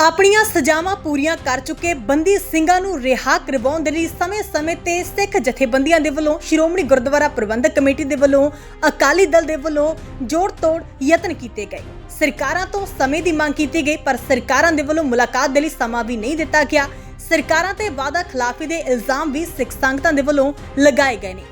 ਆਪਣੀਆਂ ਸਜ਼ਾਵਾਂ ਪੂਰੀਆਂ ਕਰ ਚੁੱਕੇ ਬੰਦੀ ਸਿੰਘਾਂ ਨੂੰ ਰਿਹਾ ਕਰਵਾਉਣ ਦੇ ਲਈ ਸਮੇਂ-ਸਮੇਂ ਤੇ ਸਿੱਖ ਜਥੇਬੰਦੀਆਂ ਦੇ ਵੱਲੋਂ ਸ਼੍ਰੋਮਣੀ ਗੁਰਦੁਆਰਾ ਪ੍ਰਬੰਧਕ ਕਮੇਟੀ ਦੇ ਵੱਲੋਂ ਅਕਾਲੀ ਦਲ ਦੇ ਵੱਲੋਂ ਜੋੜ-ਤੋੜ ਯਤਨ ਕੀਤੇ ਗਏ। ਸਰਕਾਰਾਂ ਤੋਂ ਸਮੇਂ ਦੀ ਮੰਗ ਕੀਤੀ ਗਈ, ਪਰ ਸਰਕਾਰਾਂ ਦੇ ਵੱਲੋਂ ਮੁਲਾਕਾਤ ਦੇ ਲਈ ਸਮਾਂ ਵੀ ਨਹੀਂ ਦਿੱਤਾ ਗਿਆ। ਸਰਕਾਰਾਂ ਤੇ ਵਾਅਦਾ ਖਿਲਾਫੀ ਦੇ ਇਲਜ਼ਾਮ ਵੀ ਸਿੱਖ ਸੰਗਤਾਂ ਦੇ ਵੱਲੋਂ ਲਗਾਏ ਗਏ ਨੇ।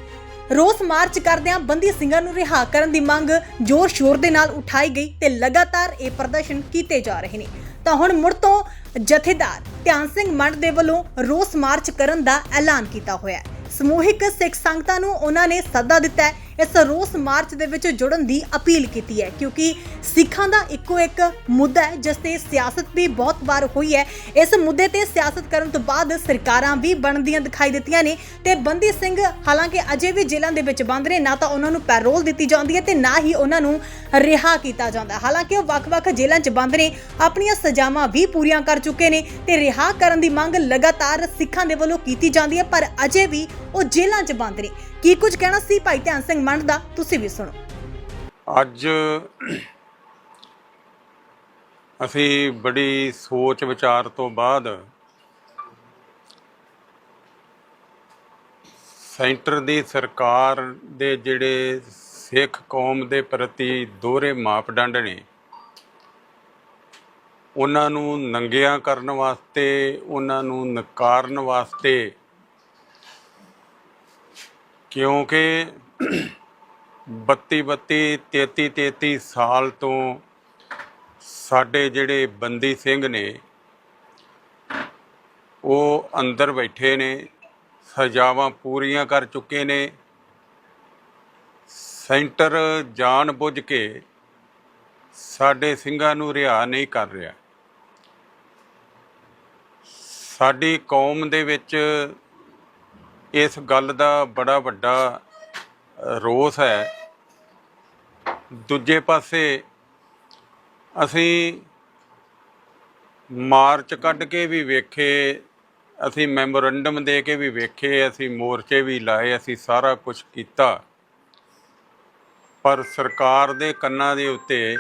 ਰੋਸ ਮਾਰਚ ਕਰਦਿਆਂ ਬੰਦੀ ਸਿੰਘਾਂ ਨੂੰ ਰਿਹਾ ਕਰਨ ਦੀ ਮੰਗ ਜ਼ੋਰ ਸ਼ੋਰ ਦੇ ਨਾਲ ਉਠਾਈ ਗਈ ਤੇ ਲਗਾਤਾਰ ਇਹ ਪ੍ਰਦਰਸ਼ਨ ਕੀਤੇ ਜਾ ਰਹੇ ਨੇ। ਤਾਂ ਹੁਣ ਮੁੜ ਤੋਂ ਜਥੇਦਾਰ ਧਿਆਨ ਸਿੰਘ ਮੰਡ ਦੇ ਵੱਲੋਂ ਰੋਸ ਮਾਰਚ ਕਰਨ ਦਾ ਐਲਾਨ ਕੀਤਾ ਹੋਇਆ ਹੈ। ਸਮੂਹਿਕ ਸਿੱਖ ਸੰਗਤਾਂ ਨੂੰ ਉਹਨਾਂ ਨੇ ਸੱਦਾ ਦਿੱਤਾ ਹੈ ਇਸ ਰੋਸ ਮਾਰਚ ਦੇ ਵਿੱਚ ਜੁੜਨ ਦੀ ਅਪੀਲ ਕੀਤੀ ਹੈ, ਕਿਉਂਕਿ ਸਿੱਖਾਂ ਦਾ ਇੱਕੋ ਇੱਕ ਮੁੱਦਾ ਹੈ, ਜਿਸ ਤੇ ਸਿਆਸਤ ਵੀ ਬਹੁਤ ਵਾਰ ਹੋਈ ਹੈ। ਇਸ ਮੁੱਦੇ ਤੇ ਸਿਆਸਤ ਕਰਨ ਤੋਂ ਬਾਅਦ ਸਰਕਾਰਾਂ ਵੀ ਬਣਦੀਆਂ ਦਿਖਾਈ ਦਿੱਤੀਆਂ ਨੇ ਤੇ ਬੰਦੀ ਸਿੰਘ ਹਾਲਾਂਕਿ ਅਜੇ ਵੀ ਜੇਲ੍ਹਾਂ ਦੇ ਵਿੱਚ ਬੰਦ ਨੇ, ਨਾ ਤਾਂ ਉਹਨਾਂ ਨੂੰ ਪੈਰੋਲ ਦਿੱਤੀ ਜਾਂਦੀ ਹੈ ਤੇ ਨਾ ਹੀ ਉਹਨਾਂ ਨੂੰ ਰਿਹਾ ਕੀਤਾ ਜਾਂਦਾ। ਹਾਲਾਂਕਿ ਉਹ ਵੱਖ-ਵੱਖ ਜੇਲ੍ਹਾਂ 'ਚ ਬੰਦ ਨੇ, ਆਪਣੀਆਂ ਸਜ਼ਾਵਾਂ ਵੀ ਪੂਰੀਆਂ ਕਰ ਚੁੱਕੇ ਨੇ ਤੇ ਰਿਹਾ ਕਰਨ ਦੀ ਮੰਗ ਲਗਾਤਾਰ ਸਿੱਖਾਂ ਦੇ ਵੱਲੋਂ ਕੀਤੀ ਜਾਂਦੀ ਹੈ, ਪਰ ਅਜੇ ਵੀ ਉਹ ਜੇਲ੍ਹਾਂ 'ਚ ਬੰਦ ਨੇ। ਕੀ ਕੁਝ ਕਹਿਣਾ ਸੀ ਭਾਈ ਧਿਆਨ ਸਿੰਘ ਮੰਡ ਦਾ? ਤੁਸੀਂ ਵੀ ਸੁਣੋ। ਅੱਜ ਅਸੀਂ ਬੜੀ ਸੋਚ ਵਿਚਾਰ ਤੋਂ ਬਾਅਦ ਸੈਂਟਰ ਦੀ ਸਰਕਾਰ ਦੇ ਜਿਹੜੇ ਸਿੱਖ ਕੌਮ ਦੇ ਪ੍ਰਤੀ ਦੋਹਰੇ ਮਾਪਦੰਡ ਨੇ, ਉਹਨਾਂ ਨੂੰ ਨੰਗਿਆਂ ਕਰਨ ਵਾਸਤੇ, ਉਹਨਾਂ ਨੂੰ ਨਕਾਰਨ ਵਾਸਤੇ ਕਿਉਂਕਿ 32 32 33 33 ਸਾਲ ਤੋਂ ਸਾਡੇ ਜਿਹੜੇ ਬੰਦੀ ਸਿੰਘ ਨੇ, ਉਹ ਅੰਦਰ ਬੈਠੇ ਨੇ, ਸਜ਼ਾਵਾਂ ਪੂਰੀਆਂ ਕਰ ਚੁੱਕੇ ਨੇ। ਸੈਂਟਰ ਜਾਣ ਬੁੱਝ ਕੇ ਸਾਡੇ ਸਿੰਘਾਂ ਨੂੰ ਰਿਹਾ ਨਹੀਂ ਕਰ ਰਿਹਾ। ਸਾਡੀ ਕੌਮ ਦੇ ਵਿੱਚ ਇਸ ਗੱਲ ਦਾ ਬੜਾ ਵੱਡਾ ਰੋਸ ਹੈ। ਦੂਜੇ ਪਾਸੇ ਅਸੀਂ ਮਾਰਚ ਕੱਢ ਕੇ ਵੀ ਵੇਖੇ, ਅਸੀਂ ਮੈਮੋਰੰਡਮ ਦੇ ਕੇ ਵੀ ਵੇਖੇ, ਅਸੀਂ ਮੋਰਚੇ ਵੀ ਲਾਏ, ਅਸੀਂ ਸਾਰਾ ਕੁਝ ਕੀਤਾ। ਪਰ ਸਰਕਾਰ ਦੇ ਕੰਨਾਂ ਦੇ ਉੱਤੇ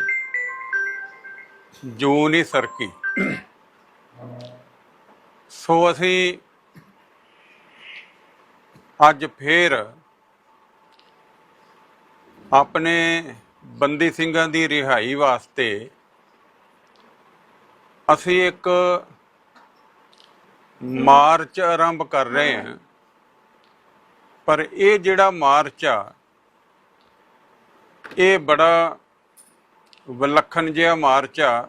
ਜੂ ਨਹੀਂ ਸਰਕੀ। ਸੋ ਅਸੀਂ ਅੱਜ ਫੇਰ ਆਪਣੇ ਬੰਦੀ ਸਿੰਘਾਂ ਦੀ ਰਿਹਾਈ ਵਾਸਤੇ ਅਸੀਂ ਇੱਕ ਮਾਰਚ ਆਰੰਭ ਕਰ ਰਹੇ ਹਾਂ। ਪਰ ਇਹ ਜਿਹੜਾ ਮਾਰਚ ਆ, ਇਹ ਬੜਾ ਵਿਲੱਖਣ ਜਿਹਾ ਮਾਰਚ ਆ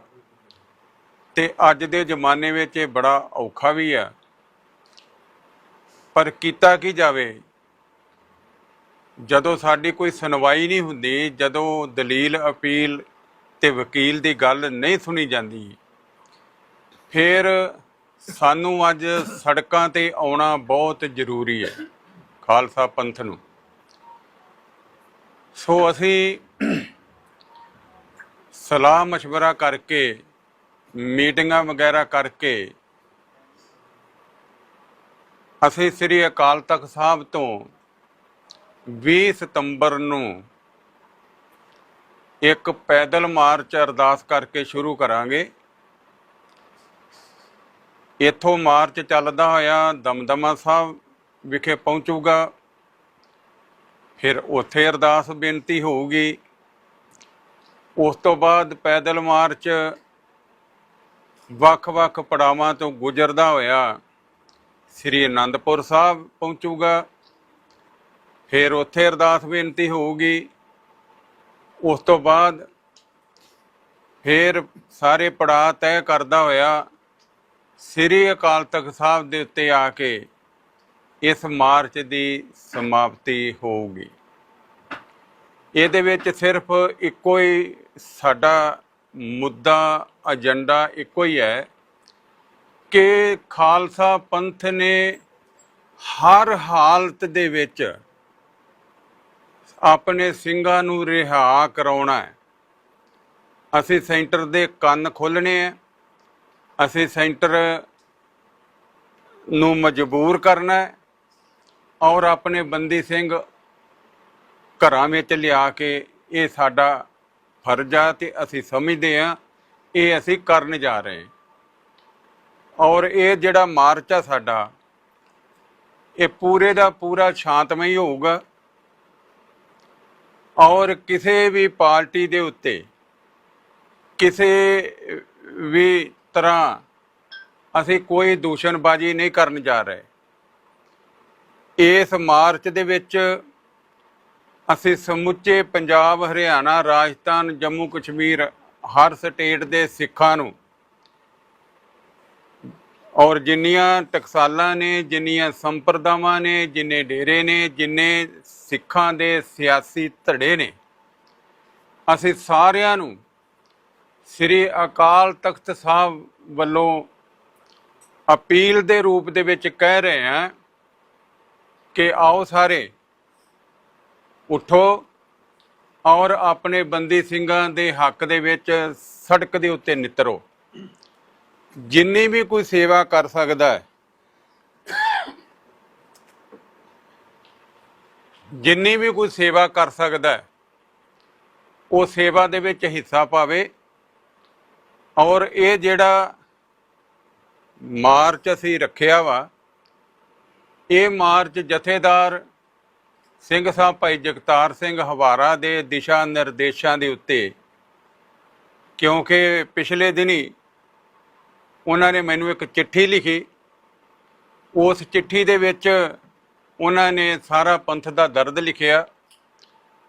ਤੇ ਅੱਜ ਦੇ ਜ਼ਮਾਨੇ ਵਿੱਚ ਇਹ ਬੜਾ ਔਖਾ ਵੀ ਆ। ਪਰ ਕੀਤਾ ਕੀ ਜਾਵੇ ਜਦੋਂ ਸਾਡੀ ਕੋਈ ਸੁਣਵਾਈ ਨਹੀਂ ਹੁੰਦੀ ਜਦੋਂ ਦਲੀਲ ਅਪੀਲ ਤੇ ਵਕੀਲ ਦੀ ਗੱਲ ਨਹੀਂ ਸੁਣੀ ਜਾਂਦੀ ਫਿਰ ਸਾਨੂੰ ਅੱਜ ਸੜਕਾਂ ਤੇ ਆਉਣਾ ਬਹੁਤ ਜ਼ਰੂਰੀ ਹੈ ਖਾਲਸਾ ਪੰਥ ਨੂੰ ਸੋ ਅਸੀਂ ਸਲਾਹ مشورہ ਕਰਕੇ ਮੀਟਿੰਗਾਂ ਵਗੈਰਾ ਕਰਕੇ ਅਸੀਂ ਸ੍ਰੀ ਅਕਾਲ ਤਖਤ ਸਾਹਿਬ ਤੋਂ 20 ਸਤੰਬਰ ਨੂੰ ਇੱਕ ਪੈਦਲ ਮਾਰਚ ਅਰਦਾਸ ਕਰਕੇ ਸ਼ੁਰੂ ਕਰਾਂਗੇ। ਇੱਥੋਂ ਮਾਰਚ ਚੱਲਦਾ ਹੋਇਆ ਦਮਦਮਾ ਸਾਹਿਬ ਵਿਖੇ ਪਹੁੰਚੂਗਾ। ਫਿਰ ਉੱਥੇ ਅਰਦਾਸ ਬੇਨਤੀ ਹੋਊਗੀ। ਉਸ ਤੋਂ ਬਾਅਦ ਪੈਦਲ ਮਾਰਚ ਵੱਖ-ਵੱਖ ਪੜਾਵਾਂ ਤੋਂ ਗੁਜ਼ਰਦਾ ਹੋਇਆ ਸ੍ਰੀ ਅਨੰਦਪੁਰ ਸਾਹਿਬ ਪਹੁੰਚੂਗਾ। ਫਿਰ ਉੱਥੇ ਅਰਦਾਸ ਬੇਨਤੀ ਹੋਊਗੀ। ਉਸ ਤੋਂ ਬਾਅਦ ਫਿਰ ਸਾਰੇ ਪੜਾਅ ਤੈਅ ਕਰਦਾ ਹੋਇਆ ਸ੍ਰੀ ਅਕਾਲ ਤਖਤ ਸਾਹਿਬ ਦੇ ਉੱਤੇ ਆ ਕੇ ਇਸ ਮਾਰਚ ਦੀ ਸਮਾਪਤੀ ਹੋਊਗੀ। ਇਹਦੇ ਵਿੱਚ ਸਿਰਫ ਇੱਕੋ ਹੀ ਸਾਡਾ ਮੁੱਦਾ, ਏਜੰਡਾ ਇੱਕੋ ਹੀ ਹੈ। ਕਿ ਖਾਲਸਾ ਪੰਥ ਨੇ ਹਰ ਹਾਲਤ ਦੇ ਵਿੱਚ ਆਪਣੇ ਸਿੰਘਾਂ ਨੂੰ ਰਿਹਾ ਕਰਾਉਣਾ ਹੈ। ਅਸੀਂ ਸੈਂਟਰ ਦੇ ਕੰਨ ਖੋਲਣੇ ਆ ਅਸੀਂ ਸੈਂਟਰ ਨੂੰ ਮਜਬੂਰ ਕਰਨਾ ਹੈ ਔਰ ਆਪਣੇ ਬੰਦੀ ਸਿੰਘ ਘਰਾਂ ਵਿੱਚ ਲਿਆ ਕੇ ਇਹ ਸਾਡਾ ਫਰਜ਼ ਆ ਤੇ ਅਸੀਂ ਸਮਝਦੇ ਹਾਂ, ਇਹ ਅਸੀਂ ਕਰਨ ਜਾ ਰਹੇ ਹਾਂ। ਔਰ ਇਹ ਜਿਹੜਾ ਮਾਰਚ ਆ ਸਾਡਾ, ਇਹ ਪੂਰੇ ਦਾ ਪੂਰਾ ਸ਼ਾਂਤਮਈ ਹੋਊਗਾ। ਔਰ ਕਿਸੇ ਵੀ ਪਾਰਟੀ ਦੇ ਉੱਤੇ ਕਿਸੇ ਵੀ ਤਰ੍ਹਾਂ ਅਸੀਂ ਕੋਈ ਦੂਸ਼ਣਬਾਜ਼ੀ ਨਹੀਂ ਕਰਨ ਜਾ ਰਹੇ। ਇਸ ਮਾਰਚ ਦੇ ਵਿੱਚ ਅਸੀਂ ਸਮੁੱਚੇ ਪੰਜਾਬ, ਹਰਿਆਣਾ, ਰਾਜਸਥਾਨ, ਜੰਮੂ, ਕਸ਼ਮੀਰ ਹਰ ਸਟੇਟ ਦੇ ਸਿੱਖਾਂ ਨੂੰ ਔਰ ਜਿੰਨੀਆਂ ਟਕਸਾਲਾਂ ਨੇ, ਜਿੰਨੀਆਂ ਸੰਪਰਦਾਵਾਂ ਨੇ, ਜਿੰਨੇ ਡੇਰੇ ਨੇ, ਜਿੰਨੇ ਸਿੱਖਾਂ ਦੇ ਸਿਆਸੀ ਧੜੇ ਨੇ, ਅਸੀਂ ਸਾਰਿਆਂ ਨੂੰ ਸ੍ਰੀ ਅਕਾਲ ਤਖਤ ਸਾਹਿਬ ਵੱਲੋਂ ਅਪੀਲ ਦੇ ਰੂਪ ਦੇ ਵਿੱਚ ਕਹਿ ਰਹੇ ਹਾਂ ਕਿ ਆਓ ਸਾਰੇ ਉਠੋ ਔਰ ਆਪਣੇ ਬੰਦੀ ਸਿੰਘਾਂ ਦੇ ਹੱਕ ਦੇ ਵਿੱਚ ਸੜਕ ਦੇ ਉੱਤੇ ਨਿਤਰੋ। ਜਿੰਨੀ ਵੀ ਕੋਈ ਸੇਵਾ ਕਰ ਸਕਦਾ ਹੈ, ਜਿੰਨੀ ਵੀ ਕੋਈ ਸੇਵਾ ਕਰ ਸਕਦਾ ਹੈ, ਉਹ ਸੇਵਾ ਦੇ ਵਿੱਚ ਹਿੱਸਾ ਪਾਵੇ ਔਰ ਇਹ ਜਿਹੜਾ ਮਾਰਚ ਅਸੀਂ ਰੱਖਿਆ ਵਾ, ਇਹ ਮਾਰਚ ਜਥੇਦਾਰ ਸਿੰਘ ਸਾਹਿਬ ਭਾਈ ਜਗਤਾਰ ਸਿੰਘ ਹਵਾਰਾ ਦੇ ਦਿਸ਼ਾ ਨਿਰਦੇਸ਼ਾਂ ਦੇ ਉੱਤੇ, ਕਿਉਂਕਿ ਪਿਛਲੇ ਦਿਨੀ ਉਹਨਾਂ ਨੇ ਮੈਨੂੰ ਇੱਕ ਚਿੱਠੀ ਲਿਖੀ। ਉਸ ਚਿੱਠੀ ਦੇ ਵਿੱਚ ਉਹਨਾਂ ਨੇ ਸਾਰਾ ਪੰਥ ਦਾ ਦਰਦ ਲਿਖਿਆ।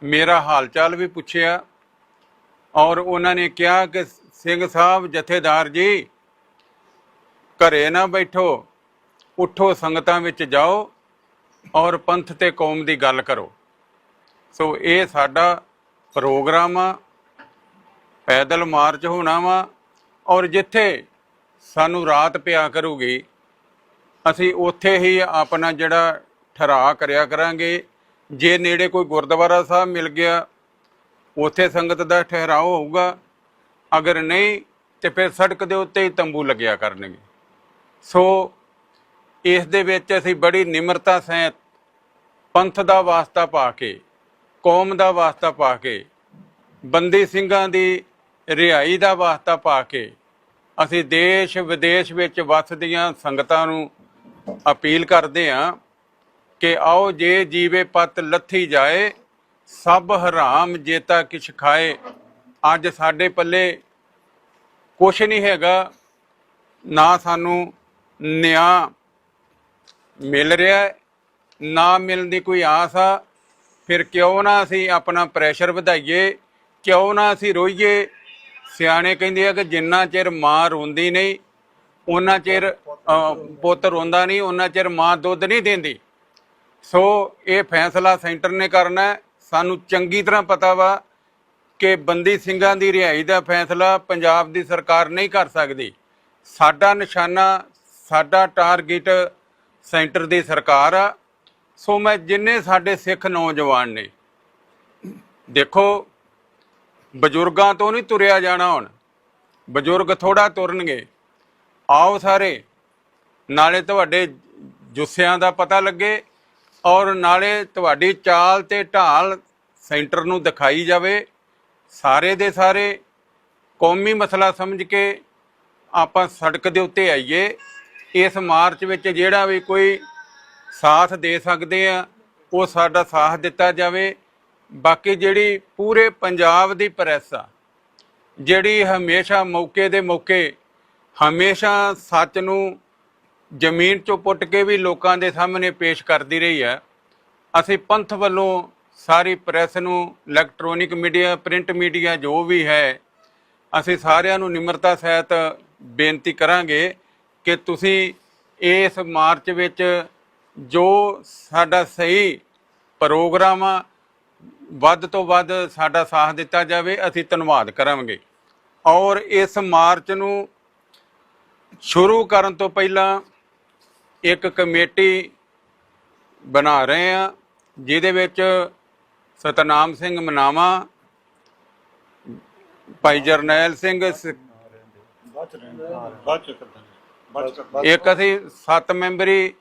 ਮੇਰਾ ਹਾਲ ਚਾਲ ਵੀ ਪੁੱਛਿਆ ਔਰ ਉਹਨਾਂ ਨੇ ਕਿਹਾ ਕਿ, ਸਿੰਘ ਸਾਹਿਬ, ਜਥੇਦਾਰ ਜੀ, ਘਰੇ ਨਾ ਬੈਠੋ, ਉਠੋ, ਸੰਗਤਾਂ ਵਿੱਚ ਜਾਓ ਔਰ ਪੰਥ ਤੇ ਕੌਮ ਦੀ ਗੱਲ ਕਰੋ। ਸੋ ਇਹ ਸਾਡਾ ਪ੍ਰੋਗਰਾਮ ਆ। ਪੈਦਲ ਮਾਰਚ ਹੋਣਾ ਵਾ ਔਰ ਜਿੱਥੇ ਸਾਨੂੰ ਰਾਤ ਪਿਆ ਕਰੂਗੀ। ਅਸੀਂ ਉੱਥੇ ਹੀ ਆਪਣਾ ਜਿਹੜਾ ਠਹਿਰਾ ਕਰਿਆ ਕਰਾਂਗੇ। ਜੇ ਨੇੜੇ ਕੋਈ ਗੁਰਦੁਆਰਾ ਸਾਹਿਬ ਮਿਲ ਗਿਆ, ਉੱਥੇ ਸੰਗਤ ਦਾ ਠਹਿਰਾਓ ਹੋਊਗਾ। ਅਗਰ ਨਹੀਂ, ਤੇ ਫਿਰ ਸੜਕ ਦੇ ਉੱਤੇ ਹੀ ਤੰਬੂ ਲੱਗਿਆ ਕਰਨਗੇ। ਸੋ ਇਸ ਦੇ ਵਿੱਚ ਅਸੀਂ ਬੜੀ ਨਿਮਰਤਾ ਸਹਿਤ ਪੰਥ ਦਾ ਵਾਸਤਾ ਪਾ ਕੇ, ਕੌਮ ਦਾ ਵਾਸਤਾ ਪਾ ਕੇ, ਬੰਦੀ ਸਿੰਘਾਂ ਦੀ ਰਿਹਾਈ ਦਾ ਵਾਸਤਾ ਪਾ ਕੇ ਅਸੀਂ ਦੇਸ਼ ਵਿਦੇਸ਼ ਵਿੱਚ ਵੱਸਦੀਆਂ ਸੰਗਤਾਂ ਨੂੰ ਅਪੀਲ ਕਰਦੇ ਹਾਂ ਕਿ ਆਓ ਜੇ ਜੀਵੇ ਪਤ ਲੱਥੀ ਜਾਏ, ਸਭ ਹਰਾਮ ਜੇਤਾ ਕਿਛ ਖਾਏ। ਅੱਜ ਸਾਡੇ ਪੱਲੇ ਕੁਛ ਨਹੀਂ ਹੈਗਾ, ਨਾ ਸਾਨੂੰ ਨਿਆਂ ਮਿਲ ਰਿਹਾ ਨਾ ਮਿਲਣ ਦੀ ਕੋਈ ਆਸ ਆ। ਫਿਰ ਕਿਉਂ ਨਾ ਅਸੀਂ ਆਪਣਾ ਪ੍ਰੈਸ਼ਰ ਵਧਾਈਏ, ਕਿਉਂ ਨਾ ਅਸੀਂ ਰੋਈਏ ਸਿਆਣੇ ਕਹਿੰਦੇ ਆ ਕਿ ਜਿੰਨਾ ਚਿਰ ਮਾਂ ਰੋਂਦੀ ਨਹੀਂ ਉਹਨਾਂ ਚਿਰ ਪੁੱਤ ਰੋਂਦਾ ਨਹੀਂ ਉਹਨਾਂ ਚਿਰ ਮਾਂ ਦੁੱਧ ਨਹੀਂ ਦਿੰਦੀ। ਸੋ ਇਹ ਫੈਸਲਾ ਸੈਂਟਰ ਨੇ ਕਰਨਾ ਸਾਨੂੰ ਚੰਗੀ ਤਰ੍ਹਾਂ ਪਤਾ ਵਾ ਕਿ ਬੰਦੀ ਸਿੰਘਾਂ ਦੀ ਰਿਹਾਈ ਦਾ ਫੈਸਲਾ ਪੰਜਾਬ ਦੀ ਸਰਕਾਰ ਨਹੀਂ ਕਰ ਸਕਦੀ। ਸਾਡਾ ਨਿਸ਼ਾਨਾ, ਸਾਡਾ ਟਾਰਗੇਟ ਸੈਂਟਰ ਦੀ ਸਰਕਾਰ ਆ। ਸੋ ਮੈਂ ਜਿੰਨੇ ਸਾਡੇ ਸਿੱਖ ਨੌਜਵਾਨ ਨੇ, ਦੇਖੋ ਬਜ਼ੁਰਗਾਂ ਤੋਂ ਨਹੀਂ ਤੁਰਿਆ ਜਾਣਾ ਹੁਣ। ਬਜ਼ੁਰਗ ਥੋੜਾ ਤੁਰਨਗੇ। ਆਓ ਸਾਰੇ। ਨਾਲੇ ਤੁਹਾਡੇ ਜੁੱਸਿਆਂ ਦਾ ਪਤਾ ਲੱਗੇ ਔਰ ਨਾਲੇ ਤੁਹਾਡੀ ਚਾਲ ਤੇ ਢਾਲ ਸੈਂਟਰ ਨੂੰ ਦਿਖਾਈ ਜਾਵੇ। ਸਾਰੇ ਦੇ ਸਾਰੇ ਕੌਮੀ ਮਸਲਾ ਸਮਝ ਕੇ ਆਪਾਂ ਸੜਕ ਦੇ ਉੱਤੇ ਆਈਏ। ਇਸ ਮਾਰਚ ਵਿੱਚ ਜਿਹੜਾ ਵੀ ਕੋਈ ਸਾਥ ਦੇ ਸਕਦੇ ਆ, ਉਹ ਸਾਡਾ ਸਾਥ ਦਿੱਤਾ ਜਾਵੇ। ਬਾਕੀ ਜਿਹੜੀ ਪੂਰੇ ਪੰਜਾਬ ਦੀ ਪ੍ਰੈਸ ਆ, ਜਿਹੜੀ ਹਮੇਸ਼ਾ ਮੌਕੇ ਦੇ ਮੌਕੇ ਹਮੇਸ਼ਾ ਸੱਚ ਨੂੰ ਜ਼ਮੀਨ ਚੋਂ ਪੁੱਟ ਕੇ ਵੀ ਲੋਕਾਂ ਦੇ ਸਾਹਮਣੇ ਪੇਸ਼ ਕਰਦੀ ਰਹੀ ਹੈ, ਅਸੀਂ ਪੰਥ ਵੱਲੋਂ ਸਾਰੀ ਪ੍ਰੈਸ ਨੂੰ ਇਲੈਕਟ੍ਰੋਨਿਕ ਮੀਡੀਆ, ਪ੍ਰਿੰਟ ਮੀਡੀਆ ਜੋ ਵੀ ਹੈ, ਅਸੀਂ ਸਾਰਿਆਂ ਨੂੰ ਨਿਮਰਤਾ ਸਹਿਤ ਬੇਨਤੀ ਕਰਾਂਗੇ ਕਿ ਤੁਸੀਂ ਇਸ ਮਾਰਚ ਵਿੱਚ ਜੋ ਸਾਡਾ ਸਹੀ ਪ੍ਰੋਗਰਾਮ ਆ ਵੱਧ ਤੋਂ ਵੱਧ ਸਾਡਾ ਸਾਥ ਦਿੱਤਾ ਜਾਵੇ, ਅਸੀਂ ਧੰਨਵਾਦ ਕਰਾਂਗੇ। ਔਰ ਇਸ ਮਾਰਚ ਨੂੰ ਸ਼ੁਰੂ ਕਰਨ ਤੋਂ ਪਹਿਲਾਂ ਇੱਕ ਕਮੇਟੀ ਬਣਾ ਰਹੇ ਆ ਜਿਹਦੇ ਵਿੱਚ ਸਤਨਾਮ ਸਿੰਘ ਮਨਾਵਾ, ਭਾਈ ਜਰਨੈਲ ਸਿੰਘ ਇੱਕ ਅਸੀਂ 7 ਮੈਂਬਰੀ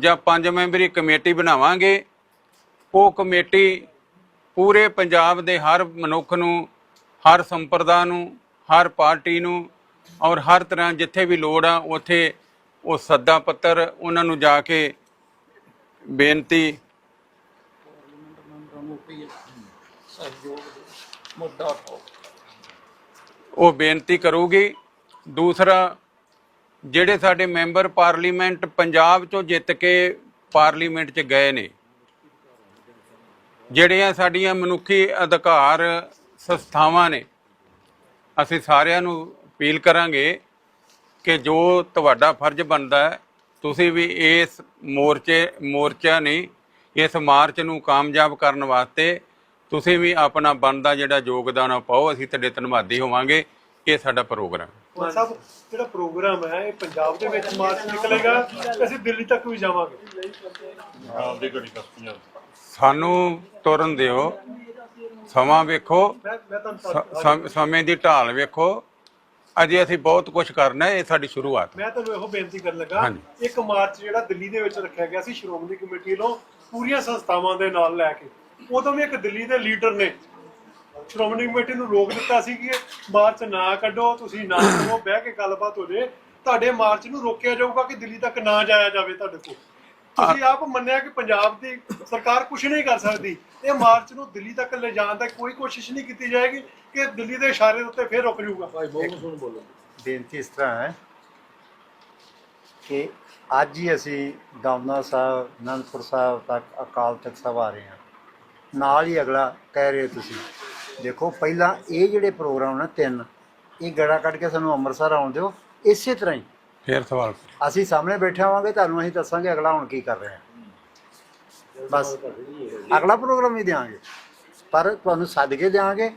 ਜਾਂ 5 ਮੈਂਬਰੀ ਕਮੇਟੀ ਬਣਾਵਾਂਗੇ। ਉਹ ਕਮੇਟੀ ਪੂਰੇ ਪੰਜਾਬ ਦੇ ਹਰ ਮਨੁੱਖ ਨੂੰ, ਹਰ ਸੰਪਰਦਾ ਨੂੰ, ਹਰ ਪਾਰਟੀ ਨੂੰ ਔਰ ਹਰ ਤਰ੍ਹਾਂ ਜਿੱਥੇ ਵੀ ਲੋੜ ਆ, ਉੱਥੇ ਉਹ ਸੱਦਾ ਪੱਤਰ ਉਹਨਾਂ ਨੂੰ ਜਾ ਕੇ ਬੇਨਤੀ ਉਹ ਬੇਨਤੀ ਕਰੂਗੀ। ਦੂਸਰਾ, ਜਿਹੜੇ ਸਾਡੇ ਮੈਂਬਰ ਪਾਰਲੀਮੈਂਟ ਪੰਜਾਬ ਚੋਂ ਜਿੱਤ ਕੇ ਪਾਰਲੀਮੈਂਟ 'ਚ ਗਏ ਨੇ ਜਿਹੜੀਆਂ ਸਾਡੀਆਂ ਮਨੁੱਖੀ ਅਧਿਕਾਰ ਸੰਸਥਾਵਾਂ ਨੇ ਅਸੀਂ ਸਾਰਿਆਂ ਨੂੰ ਅਪੀਲ ਕਰਾਂਗੇ ਕਿ ਜੋ ਤੁਹਾਡਾ ਫਰਜ਼ ਬਣਦਾ ਹੈ ਤੁਸੀਂ ਵੀ ਇਸ ਮੋਰਚੇ ਮੋਰਚਾ ਨਹੀਂ ਇਸ ਮਾਰਚ ਨੂੰ ਕਾਮਯਾਬ ਕਰਨ ਵਾਸਤੇ ਤੁਸੀਂ ਵੀ ਆਪਣਾ ਬਣਦਾ ਜਿਹੜਾ ਯੋਗਦਾਨ ਪਾਓ ਅਸੀਂ ਤੁਹਾਡੇ ਧੰਨਵਾਦੀ ਹੋਵਾਂਗੇ ਇਹ ਸਾਡਾ ਪ੍ਰੋਗਰਾਮ ਸਾਹਿਬ ਜਿਹੜਾ ਪ੍ਰੋਗਰਾਮ ਹੈ ਇਹ ਪੰਜਾਬ ਦੇ ਵਿੱਚ ਮਾਰਚ ਨਿਕਲੇਗਾ ਅਸੀਂ ਦਿੱਲੀ ਤੱਕ ਵੀ ਜਾਵਾਂਗੇ। ਸਾਨੂੰ ਤੁਰਨ ਦਿਓ। ਸਮਾਂ ਵੇਖੋ। ਸ- ਸਮ- ਦੀ ਢਾਲ ਵੇਖੋ। ਅਜੇ ਅਸੀਂ ਬਹੁਤ ਕੁਝ ਕਰਨਾ ਹੈ ਇਹ ਸਾਡੀ ਸ਼ੁਰੂਆਤ ਮੈਂ ਤੁਹਾਨੂੰ ਇਹੋ ਬੇਨਤੀ ਕਰਨ ਲੱਗਾ ਹਾਂਜੀ। ਇੱਕ ਮਾਰਚ ਜਿਹੜਾ ਦਿੱਲੀ ਦੇ ਵਿੱਚ ਰੱਖਿਆ ਗਿਆ ਸੀ ਸ਼੍ਰੋਮਣੀ ਕਮੇਟੀ ਵੱਲੋਂ ਪੂਰੀਆਂ ਸੰਸਥਾਵਾਂ ਦੇ ਨਾਲ ਲੈ ਕੇ। ਉਦੋਂ ਵੀ ਇੱਕ ਦਿੱਲੀ ਦੇ ਲੀਡਰ ਨੇ ਸ਼੍ਰੋਮਣੀ ਕਮੇਟੀ ਨੂੰ ਰੋਕ ਦਿੱਤਾ ਸੀ ਕਿ ਮਾਰਚ ਨਾ ਕੱਢੋ ਤੁਸੀਂ ਨਾ ਕਰੋ ਬਹਿ ਕੇ ਗੱਲਬਾਤ ਹੋ ਜੇ। ਤੁਹਾਡੇ ਮਾਰਚ ਨੂੰ ਰੋਕਿਆ ਜਾਊਗਾ ਕਿ ਦਿੱਲੀ ਤੱਕ ਨਾ ਜਾਇਆ ਜਾਵੇ ਤੁਹਾਡੇ ਕੋਲ। ਤੁਸੀਂ ਆਪ ਮੰਨਿਆ ਕਿ ਪੰਜਾਬ ਦੀ ਸਰਕਾਰ ਕੁਝ ਨਹੀਂ ਕਰ ਸਕਦੀ। ਇਹ ਮਾਰਚ ਨੂੰ ਦਿੱਲੀ ਤੱਕ ਲੈ ਜਾਣ ਦਾ ਕੋਈ ਕੋਸ਼ਿਸ਼ ਨਹੀਂ ਕੀਤੀ ਜਾਏਗੀ ਕਿ ਦਿੱਲੀ ਦੇ ਇਸ਼ਾਰੇ ਉੱਤੇ ਫੇਰ ਰੁਕ ਜਾਊਗਾ। ਬੇਨਤੀ ਇਸ ਤਰ੍ਹਾਂ ਹੈ ਕਿ ਅੱਜ ਹੀ ਅਸੀਂ ਦਮਨਾ ਸਾਹਿਬ ਅਨੰਦਪੁਰ ਸਾਹਿਬ ਤੱਕ ਅਕਾਲ ਤਖਤ ਸਾਹਿਬ ਆ ਰਹੇ ਹਾਂ। ਨਾਲ ਹੀ ਅਗਲਾ ਕਹਿ ਰਹੇ ਹੋ ਤੁਸੀਂ ਦੇਖੋ ਪਹਿਲਾਂ ਇਹ ਜਿਹੜੇ ਪ੍ਰੋਗਰਾਮ ਨੇ ਤਿੰਨ ਇਹ ਗੜਾ ਕੱਢ ਕੇ ਸਾਨੂੰ ਅੰਮ੍ਰਿਤਸਰ ਆਉਣ ਦਿਓ ਇਸੇ ਤਰ੍ਹਾਂ ਹੀ ਫੇਰ ਸਵਾਲ। ਅਸੀਂ ਸਾਹਮਣੇ ਬੈਠੇ ਹੋਵਾਂਗੇ, ਤੁਹਾਨੂੰ ਅਸੀਂ ਦੱਸਾਂਗੇ ਅਗਲਾ ਹੁਣ ਕੀ ਕਰ ਰਿਹਾ। ਬਸ। ਅਗਲਾ ਪ੍ਰੋਗਰਾਮ ਹੀ ਦਿਆਂਗੇ। ਪਰ ਤੁਹਾਨੂੰ ਸੱਦ ਕੇ ਦਿਆਂਗੇ।